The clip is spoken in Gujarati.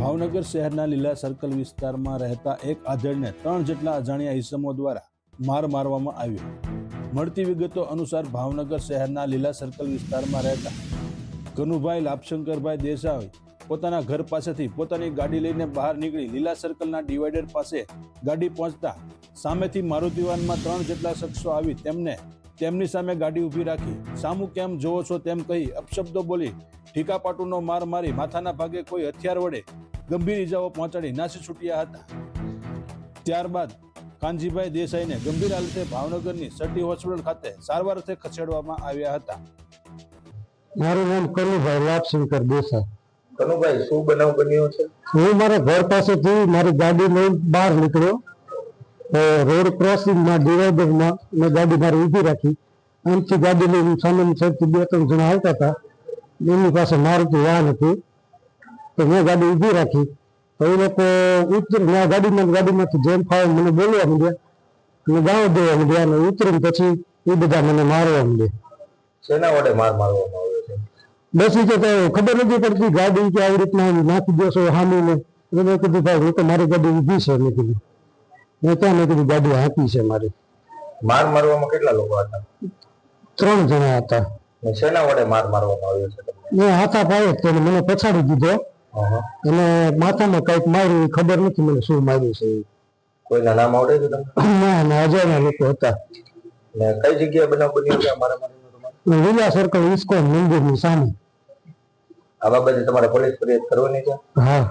ભાવનગર શહેરના લીલા સર્કલ વિસ્તારમાં રહેતા એક આધેડને ત્રણ જેટલા અજાણ્યા ઇસમો દ્વારા માર મારવામાં આવ્યો. મળતી વિગતો અનુસાર ભાવનગર શહેરના લીલા સર્કલ વિસ્તારમાં રહેતા કનુભાઈ લાભશંકરભાઈ દેસાઈ પોતાના ઘર પાસેથી પોતાની ગાડી લઈને બહાર નીકળી લીલા સર્કલના ડિવાઈડર પાસે ગાડી પહોંચતા સામેથી મારુતિવાનમાં ત્રણ જેટલા શખ્સો આવી તેમને તેમની સામે ગાડી ઊભી રાખી. સામું કેમ જોવો છો? તેમ કહી અપશબ્દો બોલી ઠીકાપાટુનો માર મારી માથાના ભાગે કોઈ હથિયાર વડે ગંભીર ઇજાઓ પહોંચાડી નાસી છૂટ્યા હતા. ત્યારબાદ કાનજીભાઈ દેસાઈને ગંભીર હાલતે ભાવનગરની સટી હોસ્પિટલ ખાતે સારવાર અર્થે ખસેડવામાં આવ્યા હતા. મારું નામ કનુભાઈ લાભશંકર દેસાઈ. કનુભાઈ શું બનાવ બન્યો છે? હું મારા ઘર પાસેથી મારી ગાડી લઈને બહાર નીકળ્યો. તો રોડ ક્રોસિંગમાં ડિવાઈડરમાં મેં ગાડી મારી ઊભી રાખી. આમથી ગાડી લઈને સામેની સાહેબથી બે ત્રણ જણા આવતા હતા. એમની પાસે મારુતિ વાહન હતી. તો મેં ગાડી ઊભી રાખી. તો એ લોકો ઉતરી મેં ગાડીમાં ગાડીમાંથી જેમ ફાવે મને બોલવા માંડ્યા. અને ગાળો દેવા માંડ્યા અને ઉતરીને પછી એ બધા મને મારવા માંડ્યા. શેના વડે માર મારવામાં આવ્યો છે? બસ તો ખબર નથી પડતી ગાડી કે આવી રીતના નાખી દો દેશો હામીને એટલે મેં કીધું ભાઈ હું તો મારી ગાડી ઊભી છે મેં કીધું. મેં ત્યાં મેં કીધું ગાડી હાંકી છે મારી. માર મારવામાં કેટલા લોકો હતા? ત્રણ જણા હતા. શેના વડે માર મારવામાં આવ્યો છે મેં હાથા પાડે તેને મને પછાડી દીધો. અને માથામાં કંઈક માર્યું ખબર નથી મને શું માર્યું છે. કોઈના નામ આવડે છે તમને? ના ના અજાણ્યા લોકો હતા. ને કઈ જગ્યાએ બનાવ બન્યો છે મારા મારીનો લીલા સર્કલ ઇસ્કોન મંદિરની સામે. આ બાબતે તમારે પોલીસ ફરિયાદ કરવાની છે? હા.